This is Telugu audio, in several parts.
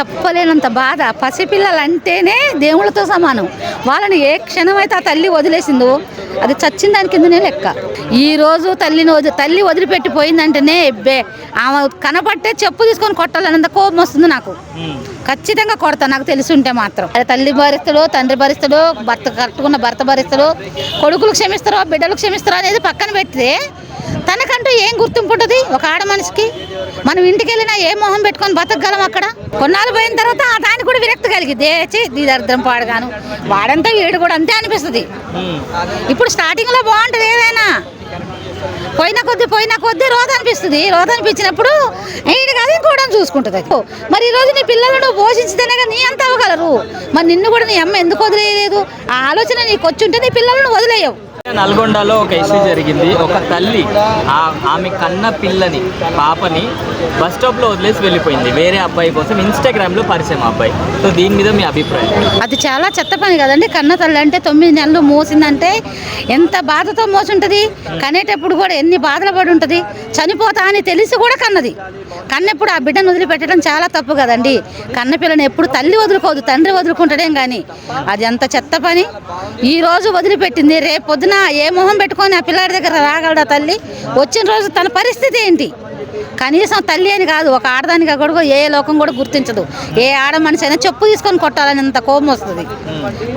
చెప్పలేనంత బాధ. పసిపిల్లలు అంటేనే దేవుళ్ళతో సమానం. వాళ్ళని ఏ క్షణమైతే ఆ తల్లి వదిలేసిందో అది చచ్చిన దాని కిందనే లెక్క. ఈ రోజు తల్లిని వదిలి తల్లి వదిలిపెట్టి పోయిందంటేనే ఎబ్బే ఆమె కనపట్టే చెప్పు తీసుకొని కొట్టాలన్నంత కోపం వస్తుంది నాకు. ఖచ్చితంగా కొడతా నాకు తెలిసి ఉంటే మాత్రం. అది తల్లి భరిస్తాడో తండ్రి భరిస్తాడో భర్త కట్టుకున్న భర్త భరిస్తాడో కొడుకులు క్షమిస్తారో బిడ్డలు క్షమిస్తారో అనేది పక్కన పెడితే తనకంటూ ఏం గుర్తింపు ఉంటుంది? ఒక ఆడ మనిషికి మనం ఇంటికి వెళ్ళినా ఏ మొహం పెట్టుకొని బతకగలం అక్కడ? కొన్నాళ్ళు పోయిన తర్వాత ఆ దానికి కూడా విరక్తి కలిగింది ఏచి నీ దరిద్రం పాడగాను. వాడంతా వీడు కూడా అంతే అనిపిస్తుంది. ఇప్పుడు స్టార్టింగ్లో బాగుంటుంది ఏదైనా. పోయిన కొద్ది పోయిన కొద్ది రోత అనిపిస్తుంది. రోత అనిపించినప్పుడు ఈడు కాదు ఇంకోటి చూసుకుంటుంది. అది మరి ఈ రోజు నీ పిల్లలను పోషించితేనే కదా నీ అంత అవ్వగలరు. మరి నిన్ను కూడా నీ అమ్మ ఎందుకు వదిలేయలేదు? ఆ ఆలోచన నీకు వచ్చి ఉంటే నీ పిల్లలను వదిలేయవు. నల్గొండలో ఒక ఇష్యూ జరిగింది. ఒక తల్లి ఆమె కన్న పిల్లని పాపని బస్ స్టాప్లో వదిలేసి వెళ్ళిపోయింది. వేరే అబ్బాయి కోసం ఇన్స్టాగ్రామ్లో పరిచయం అబ్బాయి. సో దీని మీద మీ అభిప్రాయం? అది చాలా చెత్త పని కదండి. కన్న తల్లి అంటే తొమ్మిది నెలలు మోసిందంటే ఎంత బాధతో మోసుంటుంది? కనేటప్పుడు కూడా ఎన్ని బాధలు పడి ఉంటుంది చనిపోతా అని తెలిసి కూడా కన్నది. కన్నెప్పుడు ఆ బిడ్డను వదిలిపెట్టడం చాలా తప్పు కదండి. కన్నపిల్లని ఎప్పుడు తల్లి వదులుకోదు తండ్రి వదులుకుంటడేం కానీ అది అంత చెత్త పని. ఈ రోజు వదిలిపెట్టింది రేపు పొద్దున ఏ మొహం పెట్టుకొని ఆ పిల్లాడి దగ్గర రాగలడా తల్లి? వచ్చిన రోజు తన పరిస్థితి ఏంటి? కనీసం తల్లి అని కాదు ఒక ఆడదానికి కూడా ఏ లోకం కూడా గుర్తించదు. ఏ ఆడ మనిషి అయినా చెప్పు తీసుకొని కొట్టాలని అంత కోపం వస్తుంది.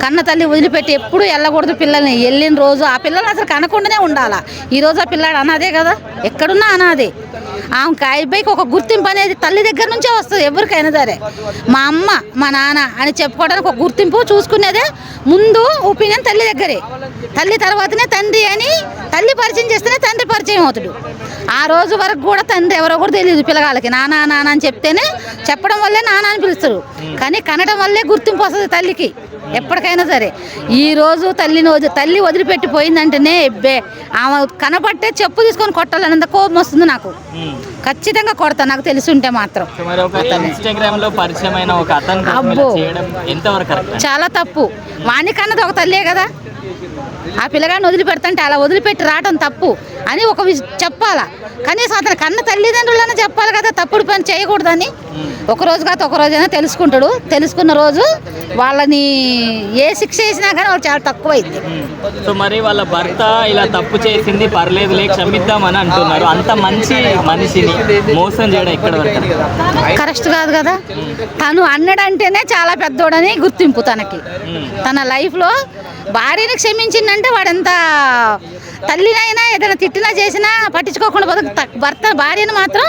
కన్న తల్లి వదిలిపెట్టి ఎప్పుడు వెళ్ళకూడదు పిల్లల్ని. వెళ్ళిన రోజు ఆ పిల్లలు అసలు కనకుండానే ఉండాలా? ఈ రోజు ఆ పిల్లాడు అనాదే కదా? ఎక్కడున్నా అనాదే. ఆమె ఆ ఒక గుర్తింపు అనేది తల్లి దగ్గర నుంచే వస్తుంది ఎవరికైనా సరే. మా అమ్మ మా నాన్న అని చెప్పుకోవడానికి ఒక గుర్తింపు చూసుకునేదే ముందు ఒపీనియన్ తల్లి దగ్గరే. తల్లి తర్వాతనే తండ్రి అని తల్లి పరిచయం చేస్తేనే తండ్రి పరిచయం అవుతాడు. ఆ రోజు వరకు కూడా తండ్రి ఎవరో కూడా తెలియదు పిల్లగాళ్ళకి. నాన్న నాన్న అని చెప్తేనే చెప్పడం వల్లే నాన్న అని పిలుస్తారు. కానీ కనడం వల్లే గుర్తింపు వస్తుంది తల్లికి. ఎప్పటికైనా సరే. ఈ రోజు తల్లిని వదిలి తల్లి వదిలిపెట్టి పోయిందంటేనే ఎబ్బే ఆమె కనపట్టే చెప్పు తీసుకొని కొట్టాలన్నంత కోపం వస్తుంది నాకు. ఖచ్చితంగా కొడతా నాకు తెలిసి ఉంటే మాత్రం అబ్బో. చాలా తప్పు. వానికన్నది ఒక తల్లే కదా. ఆ పిల్లగాడిని వదిలిపెడతంటే అలా వదిలిపెట్టి రావటం తప్పు. అని ఒక చెప్పాలా? కనీసం అతని కన్న తల్లిదండ్రులన్నా చెప్పాలి కదా తప్పుడు పని చేయకూడదని. ఒక రోజు కాదు ఒక రోజైనా తెలుసుకుంటాడు. తెలుసుకున్న రోజు వాళ్ళని ఏ శిక్ష వేసినా కానీ వాళ్ళు చాలా తక్కువ అయింది సో మరి వాళ్ళ భర్త ఇలా తప్పు చేసింది పర్లేదులే క్షమిద్దామని అంటున్నారు. అంత మంచి మనిషిని మోసం చేయడం వరకు కరెక్ట్ కాదు కదా. తను అన్నడంటేనే చాలా పెద్దోడని గుర్తింపు తనకి. తన లైఫ్లో భార్యని క్షమించిందంటే వాడెంత తల్లినైనా ఏదైనా తిట్టినా చేసినా పట్టించుకోకుండా బతుకు భర్త భార్యను మాత్రం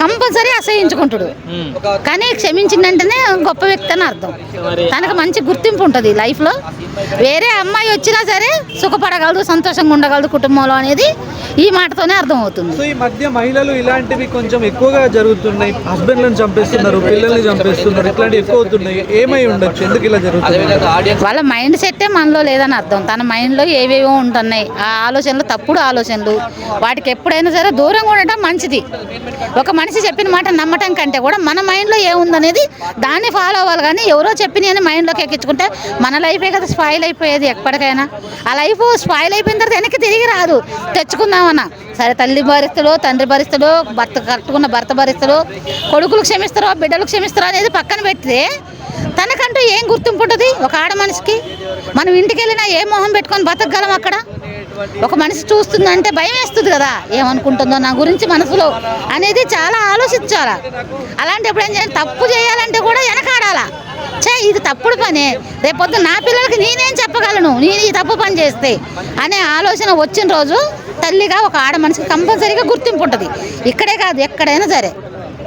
కంపల్సరీ అసహించుకుంటాడు. కానీ క్షమించిందంటేనే గొప్ప వ్యక్తి అని అర్థం. తనకు మంచి గుర్తింపు ఉంటుంది లైఫ్లో. వేరే అమ్మాయి వచ్చినా సరే సుఖపడగలదు సంతోషంగా ఉండగలదు కుటుంబంలో అనేది ఈ మాటతోనే అర్థమవుతుంది. సో ఈ మధ్య మహిళలు ఇలాంటివి కొంచెం ఎక్కువగా జరుగుతున్నాయి. హస్బెండ్లను చంపేస్తున్నారు పిల్లల్ని చంపేస్తున్నారు ఇట్లాంటివి ఎక్కువ అవుతున్నాయి. ఏమై ఉండొచ్చు? ఎందుకు ఇలా జరుగుతుంది? వాళ్ళ మైండ్ సెట్టే మనలో లేదని అర్థం. తన మైండ్లో ఏవేవో ఉంటున్నాయి. ఆ ఆలోచనలు తప్పుడు ఆలోచనలు. వాటికి ఎప్పుడైనా సరే దూరంగా ఉండటం మంచిది. ఒక మనిషి చెప్పిన మాట నమ్మటం కంటే కూడా మన మైండ్లో ఏముందనేది దాన్ని ఫాలో అవ్వాలి. కానీ ఎవరో చెప్పిన అని మైండ్లోకి ఎక్కించుకుంటే మన లైఫే కదా స్పాయిల్ అయిపోయేది ఎప్పటికైనా. ఆ లైఫ్ స్పాయిల్ అయిపోయిన తర్వాత వెనక్కి తిరిగి రాదు. తెచ్చుకుందామన్నా. సరే తల్లి భరిస్తాడో తండ్రి భరిస్తాడో భర్త కట్టుకున్న భర్త భరిస్తాడో కొడుకులు క్షమిస్తారో బిడ్డలు క్షమిస్తారో అనేది పక్కన పెడితే తనకంటూ ఏం గుర్తింపు ఉంటుంది? ఒక ఆడ మనిషికి మనం ఇంటికి వెళ్ళినా ఏ మొహం పెట్టుకొని బతకగలం అక్కడ? ఒక మనిషి చూస్తుందంటే భయం వేస్తుంది కదా ఏమనుకుంటుందో నా గురించి మనసులో అనేది చాలా ఆలోచించాలా. అలాంటప్పుడు ఏం చేయాలి? తప్పు చేయాలంటే కూడా వెనకాడాలా. చే ఇది తప్పుడు పనే. రేపొద్దు నా పిల్లలకి నేనేం చెప్పగలను? నేను ఈ తప్పు పని చేస్తే అనే ఆలోచన వచ్చిన రోజు తల్లిగా ఒక ఆడ మనిషికి కంపల్సరీగా గుర్తింపు ఉంటుంది. ఇక్కడే కాదు ఎక్కడైనా సరే.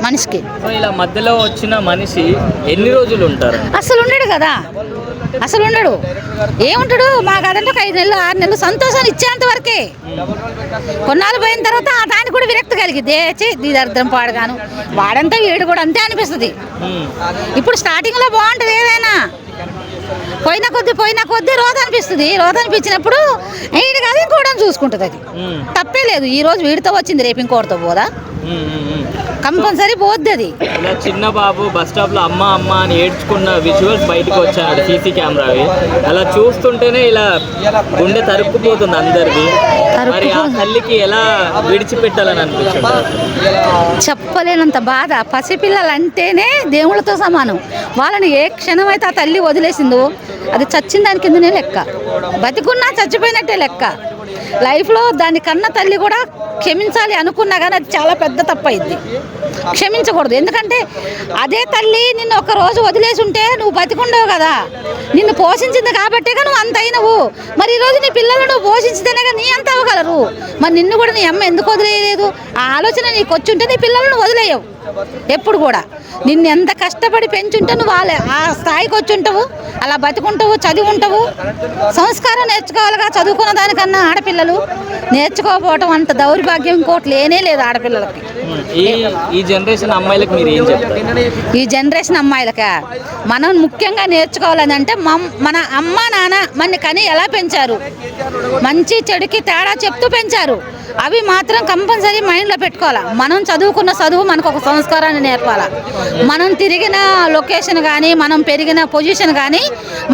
మనిషికి. ఇలా మధ్యలో వచ్చిన మనిషి ఎన్ని రోజులు ఉంటారు? అసలు ఉండడు కదా. అసలు ఉండడు. ఏముంటాడు? మాకు అదంటే ఒక ఐదు నెలలు ఆరు నెలలు సంతోషాన్ని ఇచ్చేంత వరకే. కొన్నాళ్ళు పోయిన తర్వాత ఆ దానికి కూడా విరక్తి కలిగింది నీ దరిద్రం పాడగాను. వాడంతా వీడు కూడా అంతే అనిపిస్తుంది. ఇప్పుడు స్టార్టింగ్లో బాగుంటుంది ఏదైనా. పోయిన కొద్ది పోయిన కొద్ది రోత అనిపిస్తుంది. రోత అనిపించినప్పుడు వీడు కాదు ఇంకోటి చూసుకుంటుంది అది. తప్పే లేదు. ఈ రోజు వీడితో వచ్చింది రేపు ఇంకోటితో పోదా. కంపల్సరీ పోద్ది అది. ఇలా చిన్న బాబు బస్ స్టాప్లో అమ్మ అమ్మ అని ఏడ్చుకున్న విజువల్స్ బయటకు వచ్చాడు సీసీ కెమెరావి. అలా చూస్తుంటేనే ఇలా గుండె తరుక్కుపోతుంది అందరిది. మరి ఆ తల్లికి ఎలా విడిచిపెట్టాలని అనిపించుంటారు చెప్పలేనంత బాధ. పసిపిల్లలు అంటేనే దేవుళ్ళతో సమానం. వాళ్ళని ఏ క్షణం అయితే ఆ తల్లి వదిలేసిందో అది చచ్చిన దాని కిందనే లెక్క. బతికున్నా చచ్చిపోయినట్టే లెక్క. లైఫ్లో దాని కన్న తల్లి కూడా క్షమించాలి అనుకున్నా కానీ అది చాలా పెద్ద తప్పైంది క్షమించకూడదు. ఎందుకంటే అదే తల్లి నిన్ను ఒక రోజు వదిలేసి ఉంటే నువ్వు బతికుండవు కదా. నిన్ను పోషించింది కాబట్టేగా నువ్వు అంత అయినవు మరి ఈరోజు నీ పిల్లలు నువ్వు పోషించితేనే నీ అంత అవ్వగలరు. మరి నిన్ను కూడా నీ అమ్మ ఎందుకు వదిలేయలేదు? ఆ ఆలోచన నీకు వచ్చి ఉంటే నీ పిల్లలను వదిలేయవు. ఎప్పుడు కూడా. నిన్ను ఎంత కష్టపడి పెంచుంటే నువ్వు వాళ్ళ. ఆ స్థాయికి వచ్చి ఉంటావు అలా బతుకుంటావు చదివి ఉంటావు సంస్కారం నేర్చుకోవాలిగా చదువుకున్న దానికన్నా ఆడపిల్లలు నేర్చుకోకపోవటం అంత దౌర్భాగ్యం ఇంకోటి లేనే లేదు ఆడపిల్లలకి. ఈ జనరేషన్ అమ్మాయిలకు మీరు ఏం చెప్తారు? ఈ జనరేషన్ అమ్మాయిలకా? మనం ముఖ్యంగా నేర్చుకోవాలని అంటే మన అమ్మ నాన్న మన కని ఎలా పెంచారు? మంచి చెడుకి తేడా చెప్తూ పెంచారు. అవి మాత్రం కంపల్సరీ మైండ్లో పెట్టుకోవాలి. మనం చదువుకున్న చదువు మనకు ఒక సంస్కారాన్ని నేర్పాలి. మనం తిరిగిన లొకేషన్ కానీ మనం పెరిగిన పొజిషన్ కానీ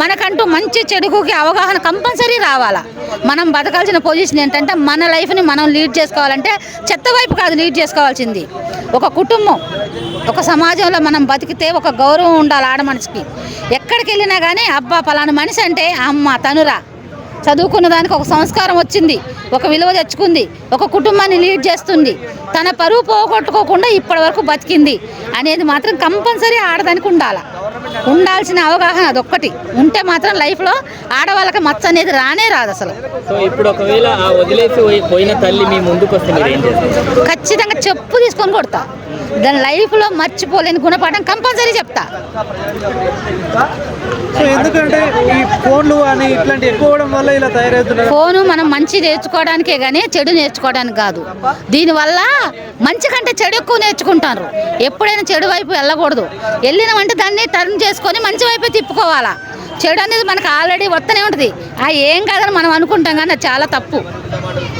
మనకంటూ మంచి చెడుకుకి అవగాహన కంపల్సరీ రావాలా. మనం బతకాల్సిన పొజిషన్ ఏంటంటే మన లైఫ్ని మనం లీడ్ చేసుకోవాలంటే చెత్త వైపు కాదు లీడ్ చేసుకోవాల్సింది. ఒక కుటుంబం ఒక సమాజంలో మనం బతికితే ఒక గౌరవం ఉండాలి ఆడ మనిషికి ఎక్కడికి వెళ్ళినా కానీ అబ్బా పలానా మనిషి అంటే అమ్మ తనురా. చదువుకున్న దానికి ఒక సంస్కారం వచ్చింది ఒక విలువ తెచ్చుకుంది ఒక కుటుంబాన్ని లీడ్ చేస్తుంది. తన పరువు పోగొట్టుకోకుండా ఇప్పటి వరకు బతికింది. అనేది మాత్రం కంపల్సరీ ఆడదానికి ఉండాలి. ఉండాల్సిన అవగాహన అదొక్కటి. ఉంటే మాత్రం లైఫ్లో ఆడవాళ్ళకి మచ్చ అనేది రానే రాదు అసలు. సో ఇప్పుడు ఒకవేళ ఆ వదిలేసి పోయి- పోయిన తల్లి మీ ముందుకు వస్తే మీరు ఏం చేస్తారు? ఖచ్చితంగా చెప్పు తీసుకొని కొడతా. దాని లైఫ్లో మర్చిపోలేని గుణపాఠం కంపల్సరీ చెప్తా. సో ఎందుకంటే ఈ ఫోన్లు అని ఇట్లాంటి ఎక్కువ అవడం వల్ల ఇలా తయారవుతున్నారు. ఫోను మనం మంచి నేర్చుకోవడానికే కానీ చెడు నేర్చుకోవడానికి కాదు. దీనివల్ల మంచి కంటే చెడు ఎక్కువ నేర్చుకుంటారు. ఎప్పుడైనా చెడు వైపు వెళ్ళకూడదు. వెళ్ళినామంటే దాన్ని టర్న్ చేసుకొని మంచి వైపే తిప్పుకోవాలా? చెడు అనేది మనకు ఆల్రెడీ వస్తూనే ఉంటుంది. ఆ ఏం కాదని మనం అనుకుంటాం కానీ అది చాలా తప్పు.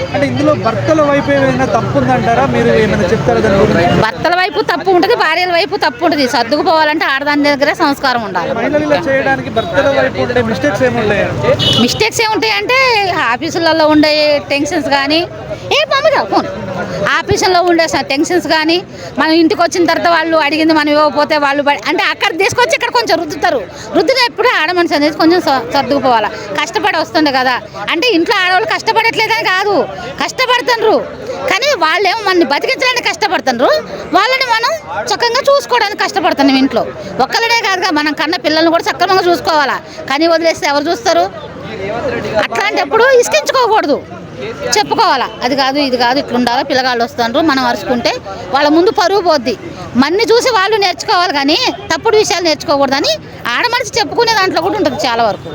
అంటే ఇందులో భర్తల వైపు ఏమైనా తప్పు ఉందంటారా? మీరు ఏమైనా చెప్తారా దాని గురించి? భర్తల వైపు తప్పు ఉంటుంది భార్యల వైపు తప్పు ఉంటుంది. సర్దుకుపోవాలంటే ఆడదాని దగ్గరే సంస్కారం ఉండాలి. మహిళలు ఇలా చేయడానికి భర్తల వైపు ఉండే మిస్టేక్స్ ఏముంటాయంటే మిస్టేక్స్ ఏముంటాయంటే ఆఫీసులలో ఉండే టెన్షన్స్ కానీ ఏ మమ్మగా ఫోన్. ఆఫీసులో ఉండే టెన్షన్స్ కానీ మనం ఇంటికి వచ్చిన తర్వాత వాళ్ళు అడిగింది మనం ఇవ్వకపోతే వాళ్ళు అంటే అక్కడ తీసుకొచ్చి ఇక్కడ కొంచెం రుద్దుతారు. రుద్దున ఎప్పుడు ఆడమనిషి అనేది కొంచెం సర్దుకుపోవాలి. కష్టపడి వస్తుంది కదా. అంటే ఇంట్లో ఆడవాళ్ళు కష్టపడట్లేదని కాదు. కష్టపడుతుండ్రు కానీ వాళ్ళేమో మనల్ని బతికించడానికి కష్టపడుతుండ్రు వాళ్ళని మనం చక్కగా చూసుకోవడానికి కష్టపడుతున్నాం ఇంట్లో. ఒక్కళ్ళనే కాదుగా మనం కన్న పిల్లల్ని కూడా సక్రమంగా చూసుకోవాలా? కానీ వదిలేస్తే ఎవరు చూస్తారు? అట్లాంటప్పుడు ఇసుకించుకోకూడదు. చెప్పుకోవాలా? అది కాదు ఇది కాదు ఇట్లుండాలో పిల్లగాళ్ళు వస్తున్నారు మనం అరుచుకుంటే వాళ్ళ ముందు పరువు పోద్ది. మన్ని చూసి వాళ్ళు నేర్చుకోవాలి కానీ తప్పుడు విషయాలు నేర్చుకోకూడదని ఆడ మనిషి చెప్పుకునే దాంట్లో కూడా ఉంటుంది చాలా వరకు.